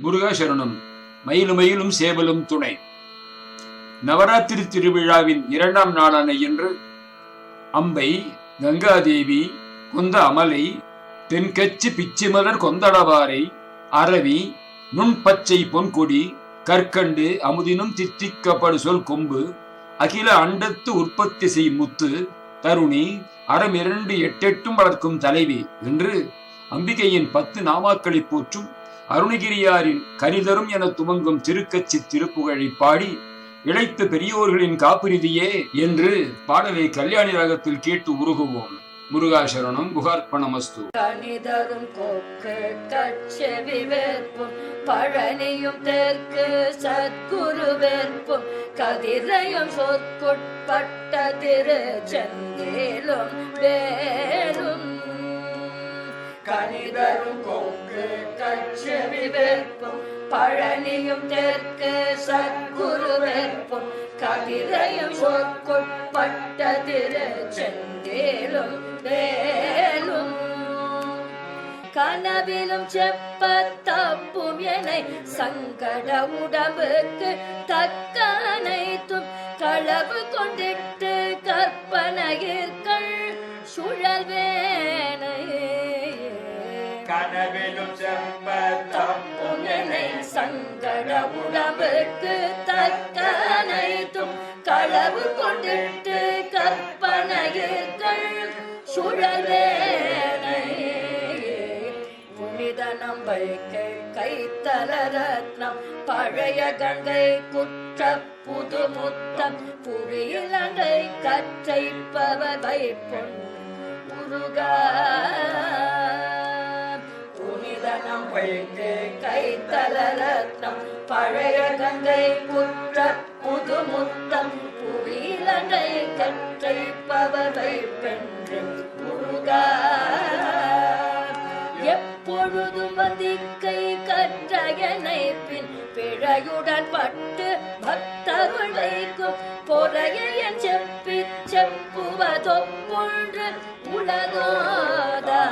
முருகாசரணம். மயிலும் சேவலும் துணை. நவராத்திரி திருவிழாவின் இரண்டாம் நாளான இன்று அம்பை கங்காதேவி கொந்த அமலை தென்கச்சி பிச்சிமலர் கொந்தளவாரை அரவி நுண்பச்சை பொன்கொடி கற்கண்டு அமுதினும் தித்திக்கப்படு சொல் கொம்பு அகில அண்டத்து உற்பத்தி செய்யும் முத்து தருணி அறம் இரண்டு எட்டெட்டும் வளர்க்கும் தலைவி என்று அம்பிகையின் பத்து நாமாக்களை போற்றும் அருணகிரியாரின் கரிதரும் என துவங்கும் திருக்கச்சி திருப்புகழை பாடி இழைத்த பெரியோர்களின் காப்புரிதியே என்று பாடலை கல்யாணி ராகத்தில் கேட்டு உருகுவோம். முருகாசரணம் குகார்ப்பணமஸ்து கணிதரும் கொக்கு வேற்பும் பழனியும் தெற்கு சத்குரு வேற்பும் கதிரையும் சொற்குட்பட்ட திரு செந்தேலும் வேலும். கணிதரும் கொக்கு கச்செவி வேற்பும் பழனியும் தெற்கு சத்குரு வேற்பும் கதிரையும் சொற்குட்பட்ட திரு செந்தேலும் வேலும். கனவிலும் செப்ப தப்பும் என சங்கட உடம்புக்கு தக்க அனைத்தும் களவு கொண்டிட்டு கற்பனையிற்கள் சுழல் வேனை கனவிலும் செம்ப தப்பும் என்னை சங்கட உடம்புக்கு தக்கனைத்தும் களவு கொண்டிட்டு கற்பனையிற்கள் சுழலேனை புனித நம்பைக்கை கைத்தல ரத்னம் பழைய கங்கை குற்ற புது முத்தம் புவியிலங்கை கற்றைப்பவை பொன் முருகா. புனித நம்பைக்கு கைத்தல பழைய கங்கை புற்ற புது முத்தம் புவியிலங்கை கற்றைப்பவை பென்று முருகா. எப்பொழுது மதிக்கை கற்றயனை பின் பிழையுடன் பட்டு பக்தருள் வைக்கும் பொறையன் செப்பி செப்புவதொப்பொன்று உலகோதா.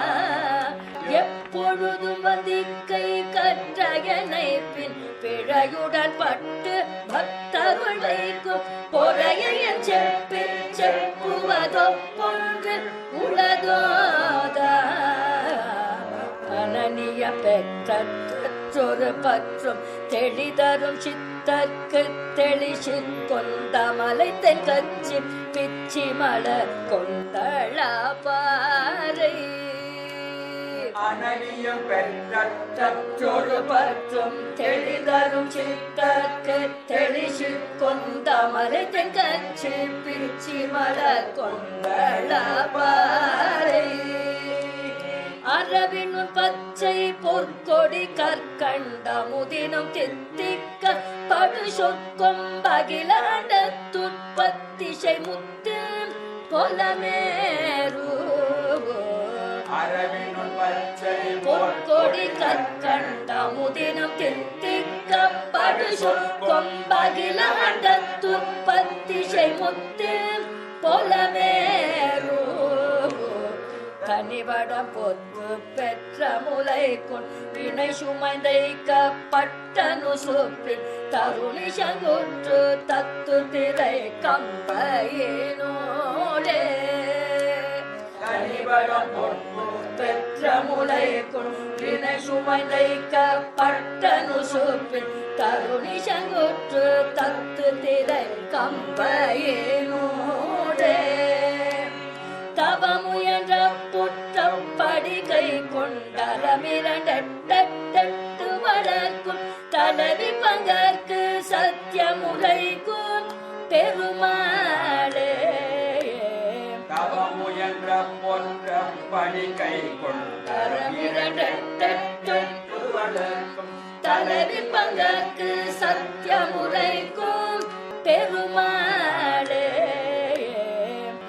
எப்பொழுதும் வந்திக்கை கற்றயனை பின் பிழையுடன் பட்டு பக்தருள் வைக்கும் பொறையன் செப்பி செப்புவதொப்பொன்று உலகோத பலனிய பெற்றொரு பற்றும் தெளிதரும் சித்தக்கு தெளிசி கொண்டமலை தென் கச்சி பிச்சி மலர் கொண்டளா அனலியும் பெற்றொரு ஒரு பற்றும் தெளிதரும் சித்தற்கு தெளிச்சு கொண்டமலை தென் கச்சி பிச்சி மலர் கொண்டளா பாறை அரவினும் பச்சை பொற்கொடி கற்கண்ட முதினும் தித்திக்க படு சொற்கும் பகிலாண்ட துற்பத்திசை முத்து பொலமேரு. மரபினுள் பச்சை பொற்கொடி கற்கண்ட முதினும் தித்திக்க படு சொற்கும் பகிலாண்ட முத்து பொலமேரு கனிவடம் பொத்து பெற்ற முளைக்குள் வினை சுமைந்தைக்கப்பட்டனு சுப்பின் தருணி சங்குற்று தத்து திரை கம்பையினோடே கனிவடம் பொன்பு பெற்ற முளைக்குள் வினை சுமைந்தைக்கப்பட்டனு சுப்பின் தருணி சங்குற்று தத்து திரை கம்பையினோடே தவமுயன்ற புற்றம் படிகை கொண்டரமிரண்டட்டு வளர்க்கும் தலைவி பங்கற்கு சத்தியமுலைக்கும் பெருமாளே கை தரமிரண்டட்டு கொண்டரமிரண்டட்டும் தலைவி பங்கற்கு சத்தியமுலைக்கும் பெருமாளே.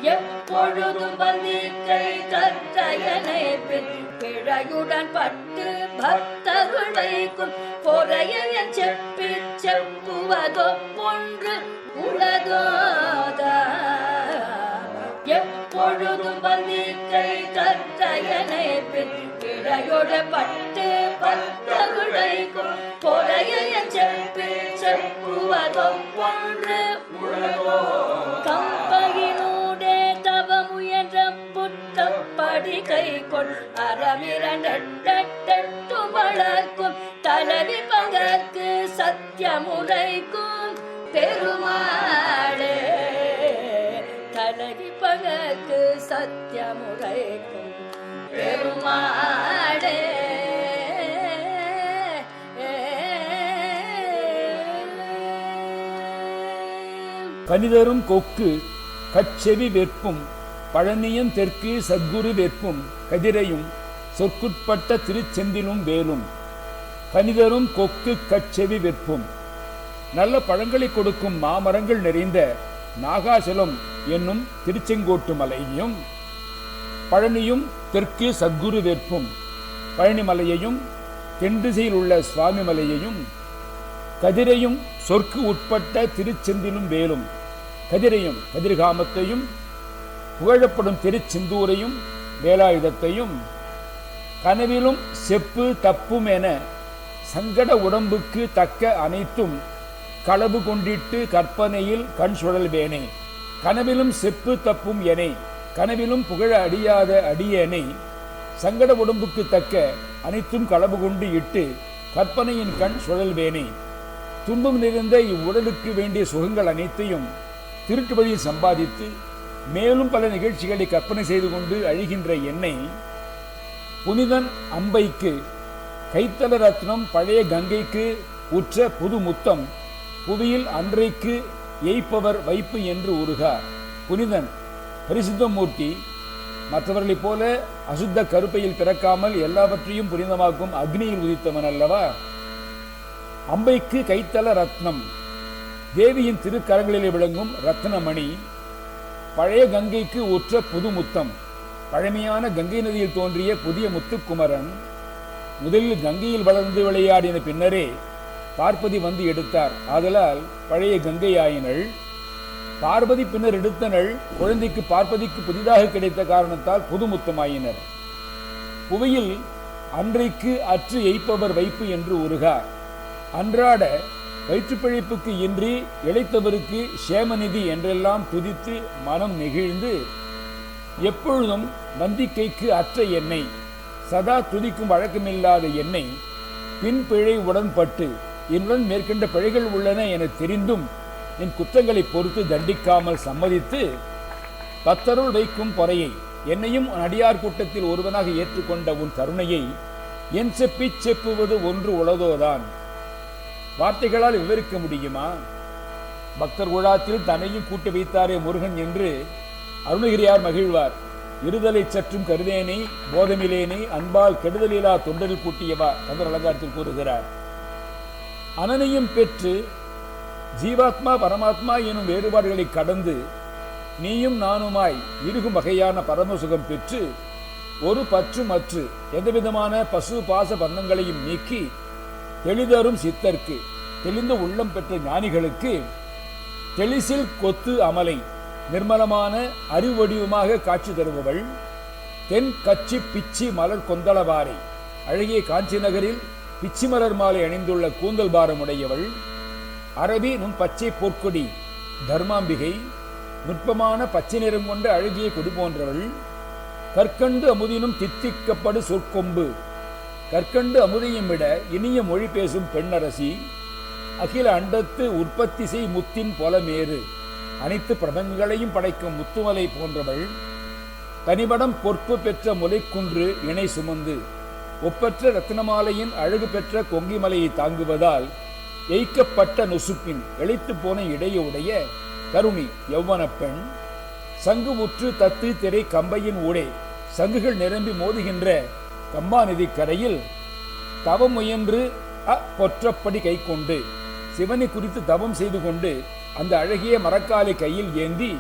எப்பொழுதும் வந்திக்கை கற்றையனை பின் பிழையுடன் பட்டு பக்தருள் வைக்கும் பொறையன் செப்பி செப்புவதோ பொன்று உலகோதா எப்பொழுதும் வந்திக்கை கற்றையனை பின் பிழையோட பட்டு பக்தருடைக்கும் பொறைய செப்பி செப்புவதொன்று உலகோ கம்பகினூடே தவ முயன்ற புத்தப்படி கை கொள் அறமிரண்டெட்டு வளர்க்கும் தலைவி பகற்கு சத்தியமுரைக்கும் பெருமாளே. சத்தியமுரைக்கும் பெருமாடே கனிதரும் கொக்கு கச்செவி வெற்பும் பழனியும் தெற்கு சத்குரு வெற்பும் கதிரையும் சொற்குட்பட்ட திருச்செந்திலும் வேலும் கனிதரும் கொக்கு கச்செவி வெற்பும் நல்ல பழங்களை கொடுக்கும் மாமரங்கள் நிறைந்த நாகாசலம் என்னும் திருச்செங்கோட்டு மலையையும் பழனியும் தெற்கு சத்குரு வேற்பும் பழனி மலையையும் தென் திசையில் உள்ள சுவாமி மலையையும் கதிரையும் சொற்கு உட்பட்ட திருச்செந்திலும் வேலும் கதிரையும் கதிர்காமத்தையும் புகழப்படும் திருச்செந்தூரையும் வேலாயுதத்தையும் கனவிலும் செப்பு தப்பும் என சங்கட உடம்புக்கு தக்க அனைத்தும் களவு கொண்டிட்டு கற்பனையில் கண் சுழல்வேனே கனவிலும் செப்பு தப்பும் எனை கனவிலும் புகழ அடியாத அடியேனை. சங்கட உடம்புக்கு தக்க அனைத்தும் களவு கொண்டு இட்டு கற்பனையின் கண் சுழல்வேனே துன்பம் நிறைந்த இவ்வுடலுக்கு வேண்டிய சுகங்கள் அனைத்தையும் திருட்டு வழியில் சம்பாதித்து மேலும் பல நிகழ்ச்சிகளை கற்பனை செய்து கொண்டு அழிகின்ற என்னை புனிதன் அம்பைக்கு கைத்தல ரத்னம் பழைய கங்கைக்கு உற்ற புது முத்தம் புவியில் அன்றைக்கு எய்ப்பவர் வைப்பு என்று உருகார். புனிதன் பரிசுத்தமூர்த்தி மற்றவர்களைப் போல அசுத்த கருப்பையில் பிறக்காமல் எல்லாவற்றையும் புனிதமாக்கும் அக்னியில் உதித்தவன் அல்லவா? அம்பைக்கு கைத்தல ரத்னம். தேவியின் திருக்கரங்களிலே விளங்கும் ரத்னமணி பழைய கங்கைக்கு உற்ற புது முத்தம் பழமையான கங்கை நதியில் தோன்றிய புதிய முத்துக்குமரன் முதலில் கங்கையில் வளர்ந்து விளையாடின பின்னரே பார்ப்பதி வந்து எடுத்தார். ஆதலால் பழைய கங்கை ஆயினள் பார்வதி பின்னர் எடுத்தனள் குழந்தைக்கு பார்ப்பதிக்கு புதிதாக கிடைத்த காரணத்தால் புதுமுத்தமாயினர். புவியில் அன்றைக்கு அற்று எய்ப்பவர் வைப்பு என்று உருகார். அன்றாட வயிற்றுப்பிழைப்புக்கு இன்றி இழைத்தவருக்கு சேமநிதி என்றெல்லாம் துதித்து மனம் நெகிழ்ந்து எப்பொழுதும் நந்திக்கைக்கு அற்ற எண்ணெய் சதா துதிக்கும் வழக்கமில்லாத எண்ணெய் பின்பிழை உடன்பட்டு என்னுடன் மேற்கண்ட பிழைகள் உள்ளன என தெரிந்தும் என் குற்றங்களை பொறுத்து தண்டிக்காமல் சம்மதித்து பத்தருள் வைக்கும் பொறையை என்னையும் உன் அடியார் கூட்டத்தில் ஒருவனாக ஏற்றுக்கொண்ட உன் கருணையை என் செப்பிச் செப்புவது ஒன்று உளதோதான். வார்த்தைகளால் விவரிக்க முடியுமா? பக்தர் குழாத்தில் தன்னையும் கூட்டி வைத்தாரே முருகன் என்று அருணகிரியார் மகிழ்வார். இருதலை சற்றும் கருதேனை போதமிலேனை அன்பால் கெடுதலிலா தொண்டரில் கூட்டியவா? கந்தர் அலங்காரத்தில் கூறுகிறார். அனனையும் பெற்று ஜீவாத்மா பரமாத்மா எனும் வேறுபாடுகளை கடந்து நீயும் நானுமாய் இருக்கும் வகையான பரமசுகம் பெற்று ஒரு பற்று மற்று எந்தவிதமான பசு பாச பந்தங்களையும் நீக்கி தெளிதரும் சித்தர்க்கு தெளிந்த உள்ளம் பெற்ற ஞானிகளுக்கு தெளிசில் கொத்து அமலை நிர்மலமான அறிவடிவமாக காட்சி தருபவள். தென் கச்சி பிச்சி மலர் கொந்தளவாரை அழகிய காஞ்சி நகரில் பிச்சிமலர் மாலை அணிந்துள்ள கூந்தல் பாரம் உடையவள் அரபி நுண் பச்சை பொற்கொடி தர்மாம்பிகை நுட்பமான பச்சை நிறம் கொண்ட அழகிய கொடி போன்றவள் கற்கண்டு அமுதினும் தித்திக்கப்படு சொற்கொம்பு. கற்கண்டு அமுதையும் விட இனிய மொழி பேசும் பெண்ணரசி அகில அண்டத்து உற்பத்தி செய் முத்தின் பொலமேறு. அனைத்து பிரபங்களையும் படைக்கும் முத்துமலை போன்றவள் தனிபடம் பொற்பு பெற்ற முலைக்குன்று இணை சுமந்து. ஒப்பற்ற ரத்னமாலையின் அழகு பெற்ற கொங்கிமலையை தாங்குவதால் எய்க்கப்பட்ட நொசுப்பின் இழைத்து போன இடையுடைய கருணி யௌவன பெண் சங்கு உற்று தத்து திரை கம்பையின் ஊடே சங்குகள் நிரம்பி மோதுகின்ற கம்பாநதி கரையில் தவம் முயன்று அ பொற்றப்படி கை கொண்டு சிவனை குறித்து தவம் செய்து கொண்டு அந்த அழகிய மரக்காலை கையில் ஏந்தி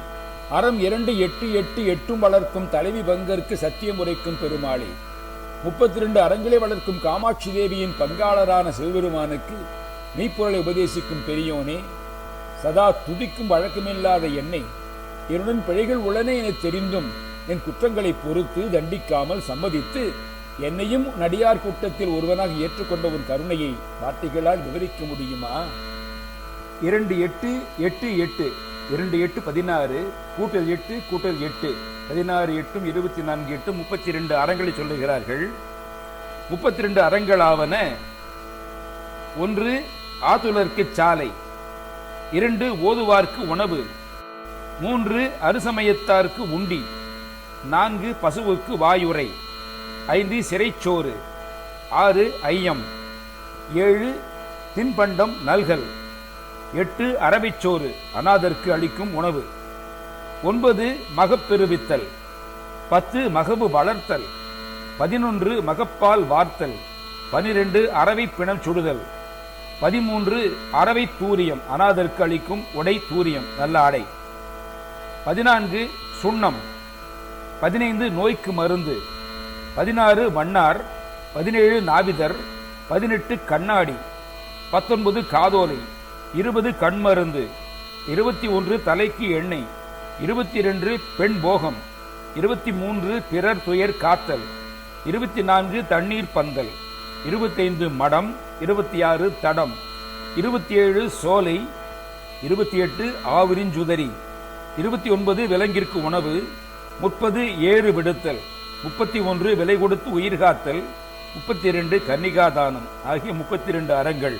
அறம் இரண்டு எட்டு எட்டு எட்டும் வளர்க்கும் தலைவி பங்கருக்கு சத்தியம் உரைக்கும் பெருமாளே. முப்பத்தி ரெண்டு அறங்களை வளர்க்கும் காமாட்சி தேவியின் பங்காளரான சிவபெருமானுக்கு மெய்ப்பொருளை உபதேசிக்கும் பெரியோனே சதா துதிக்கும் வழக்கமில்லாத என்னை என்னுடன் பிழைகள் உள்ளன என தெரிந்தும் என் குற்றங்களை பொறுத்து தண்டிக்காமல் சம்மதித்து என்னையும் நடிகார் கூட்டத்தில் ஒருவனாக ஏற்றுக்கொண்ட ஒரு கருணையை வார்த்தைகளால் விவரிக்க முடியுமா? இரண்டு எட்டு எட்டு எட்டு இரண்டு எட்டு பதினாறு கூட்டல் எட்டு கூட்டல் எட்டு. பதினாறு எட்டும் இருபத்தி நான்கு எட்டும் முப்பத்தி ரெண்டு அறங்களை சொல்லுகிறார்கள். முப்பத்தி ரெண்டு அறங்களாவன ஒன்று ஆதுலர்க்கு சாலை. இரண்டு ஓதுவார்க்கு உணவு. மூன்று அருசமயத்தார்க்கு உண்டி. நான்கு பசுவுக்கு வாயுரை ஐந்து சிறைச்சோறு. ஆறு ஐயம். ஏழு தின்பண்டம் நல்கல். எட்டு அரபிச்சோறு அநாதர்க்கு அளிக்கும் உணவு. ஒன்பது மகப்பெருவித்தல் பத்து மகபு வளர்த்தல் பதினொன்று மகப்பால் வார்த்தல் பனிரெண்டு அறவை பிணம் சுடுதல் பதிமூன்று அறவை தூரியம் அனாதற்கு அளிக்கும் உடை தூரியம் நல்ல ஆடை. பதினான்கு சுண்ணம் பதினைந்து நோய்க்கு மருந்து பதினாறு மன்னார் பதினேழு நாவிதர் பதினெட்டு கண்ணாடி பத்தொன்பது காதோலை இருபது கண்மருந்து இருபத்தி ஒன்று தலைக்கு எண்ணெய் இருபத்தி இரண்டு பெண் போகம் இருபத்தி மூன்று பிறர் துயர் காத்தல் இருபத்தி நான்கு தண்ணீர் பந்தல் இருபத்தைந்து மடம் இருபத்தி ஆறு தடம் இருபத்தி ஏழு சோலை இருபத்தி எட்டு ஆவிரிஞ்சுதரி இருபத்தி ஒன்பது விலங்கிற்கு உணவு முப்பது ஏறு விடுத்தல் முப்பத்தி ஒன்று விலை கொடுத்து உயிர் காத்தல் முப்பத்தி இரண்டு கன்னிகாதானம் ஆகிய முப்பத்தி இரண்டு அறங்கள்.